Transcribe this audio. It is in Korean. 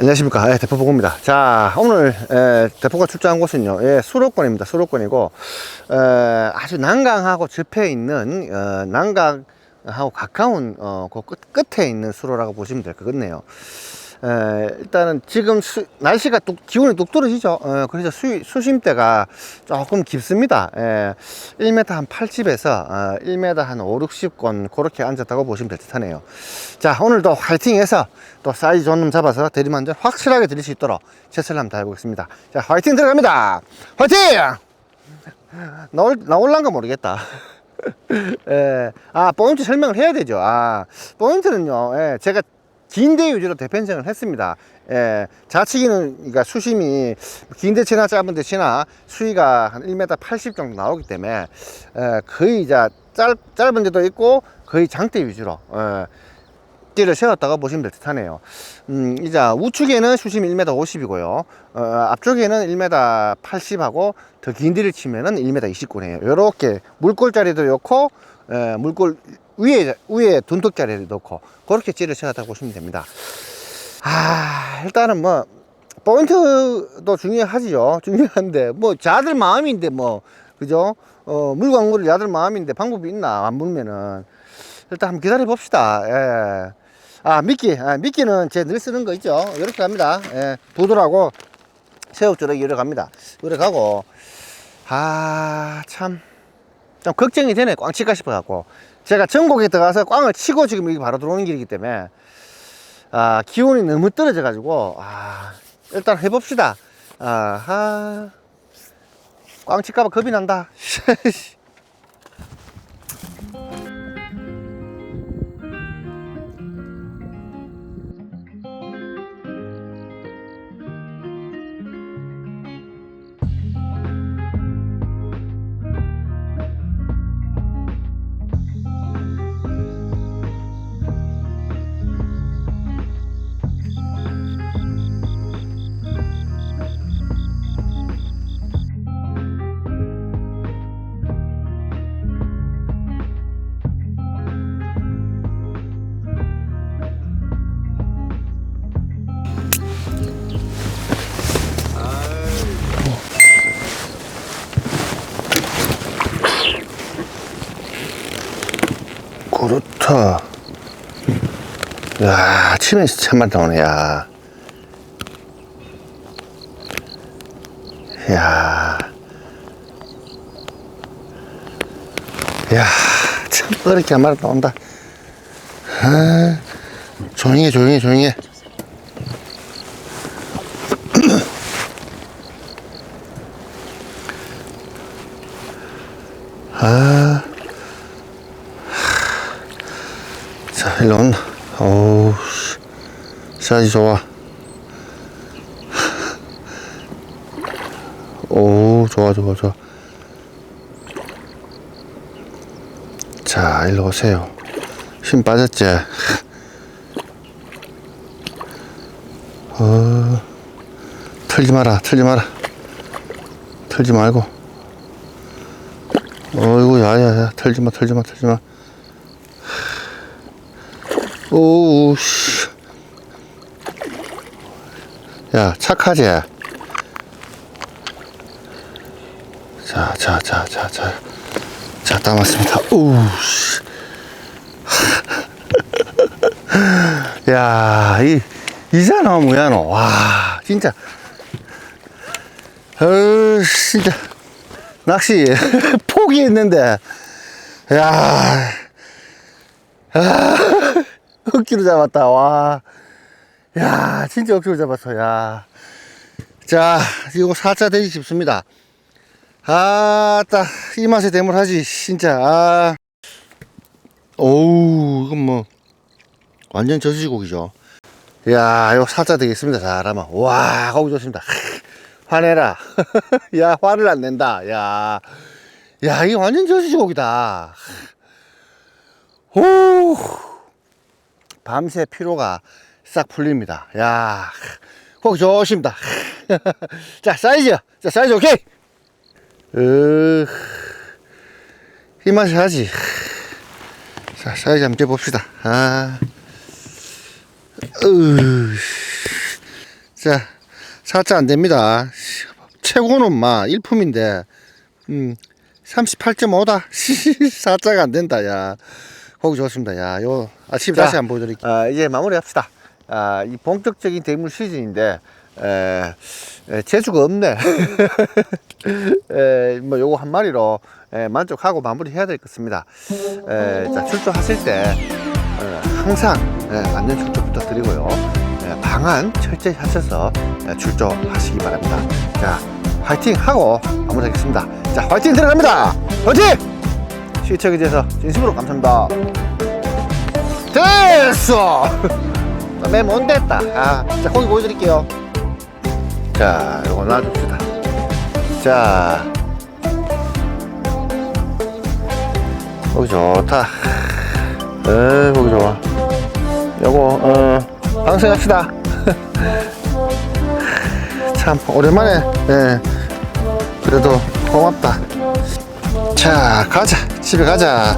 안녕하십니까. 예, 대포 보고입니다. 자, 오늘, 에, 대포가 출장한 곳은요, 예, 수로권입니다. 수로권이고, 에, 아주 난강하고 접해 있는, 어, 난강하고 가까운, 어, 그 끝, 끝에 있는 수로라고 보시면 될 것 같네요. 에, 일단은 지금 수- 날씨가 뚝, 기온이 뚝 떨어지죠. 어, 그래서 수, 수심대가 조금 깊습니다. 에, 1m 한 80에서 어, 1m 한 5, 60권 그렇게 앉았다고 보시면 될 듯 하네요. 자, 오늘도 화이팅해서 또 사이즈 놈 잡아서 대리만족 확실하게 드릴 수 있도록 최선을 한번 다해보겠습니다. 자, 화이팅 들어갑니다. 화이팅! 나올, 나올란가 모르겠다. 예, 아, 포인트 설명을 해야 되죠. 아, 포인트는요, 예, 제가 긴대 위주로 대편성을 했습니다. 예, 좌측에는, 그러니까 수심이 긴대 치나 짧은 데 치나 수위가 한 1m 80 정도 나오기 때문에, 예, 거의 이제 짧, 짧은 데도 있고, 거의 장대 위주로, 예, 띠를 세웠다가 보시면 될 듯하네요. 음, 이제 우측에는 수심이 1m 50이고요. 어, 앞쪽에는 1m 80하고 더긴 뒤를 치면은 1m 29네요. 요렇게 물골 자리도 넣고 에, 물골 위에 위에 둔턱자리를 넣고 그렇게 찌를 세웠다고 보시면 됩니다. 아, 일단은 뭐 포인트도 중요하지요. 중요한데 뭐 자들 마음인데 뭐 그죠? 어, 물광물을 야들 마음인데 방법이 있나 안 물면은 일단 한번 기다려 봅시다. 예. 아, 미끼. 아, 미끼는 제 늘 쓰는 거 있죠. 이렇게 갑니다. 예. 부드라고 새우젓에 이렇게 갑니다. 이렇게 가고, 아, 참. 좀 걱정이 되네. 꽝 칠까 싶어 갖고. 제가 전곡에 들어가서 꽝을 치고 지금 여기 바로 들어오는 길이기 때문에, 아, 기온이 너무 떨어져 가지고, 아, 일단 해봅시다. 아하. 꽝 칠까봐 겁이 난다. 그렇다. 야, 아침에 참 많다 오네, 야. 야. 야, 참, 어렵게 한 마리 나온다. 아, 조용히 해, 조용히 해, 조용히 해. 아. 온나. 어우, 씨. 사이즈 좋아. 오, 좋아, 좋아, 좋아. 자, 일로 오세요. 힘 빠졌지? 어, 털지 마라, 털지 마라. 털지 말고. 어이구, 야, 야, 야, 털지 마, 털지 마, 털지 마. 오우, 씨. 야, 착하지? 자, 자, 자, 자, 자. 자, 담았습니다. 오우, 씨. 야, 이, 이사람 뭐야, 너. 와, 진짜. 어, 진짜. 낚시 포기했는데. 야. 아. 억지로 잡았다. 와. 야, 진짜 억지로 잡았어. 야. 자, 이거 4차 되기 싶습니다. 아, 따, 이 맛에 대물하지. 진짜. 아. 오우, 이건 뭐, 완전 저수지고기죠. 야, 이거 4차 되겠습니다. 잘하면. 와, 고기 좋습니다. 화내라. 야, 화를 안 낸다. 야, 야, 이게 완전 저수지고기다. 오, 밤새 피로가 싹 풀립니다. 야, 고기 좋습니다. 자, 사이즈. 자, 사이즈 오케이. 으, 이 맛이 하지. 자, 사이즈 한번 재봅시다. 아, 으, 자, 살짝 안 됩니다. 최고는 막 일품인데, 음, 38.5다. 살짝 안 된다, 야. 고기 좋습니다. 야, 요, 아침 자, 다시 한번 보여드릴게요. 아, 이제 마무리 합시다. 아, 이 본격적인 대물 시즌인데, 에, 에, 재주가 없네. 에, 뭐, 요거 한 마리로 에, 만족하고 마무리 해야 될 것 같습니다. 에, 자, 출조하실 때, 에, 항상 에, 안전 출조 부탁드리고요. 에, 방안 철저히 하셔서 에, 출조하시기 바랍니다. 자, 화이팅 하고 마무리하겠습니다. 자, 화이팅 들어갑니다. 화이팅! 시청해 주셔서 진심으로 감사합니다. 됐어! 맨 못됐다. 아, 자, 고기 보여드릴게요. 자, 요거 놔줍시다. 자, 고기 좋다. 에, 고기 좋아. 요거, 어, 방생합시다. 참, 오랜만에, 예, 그래도 고맙다. 자, 가자. 집에 가자.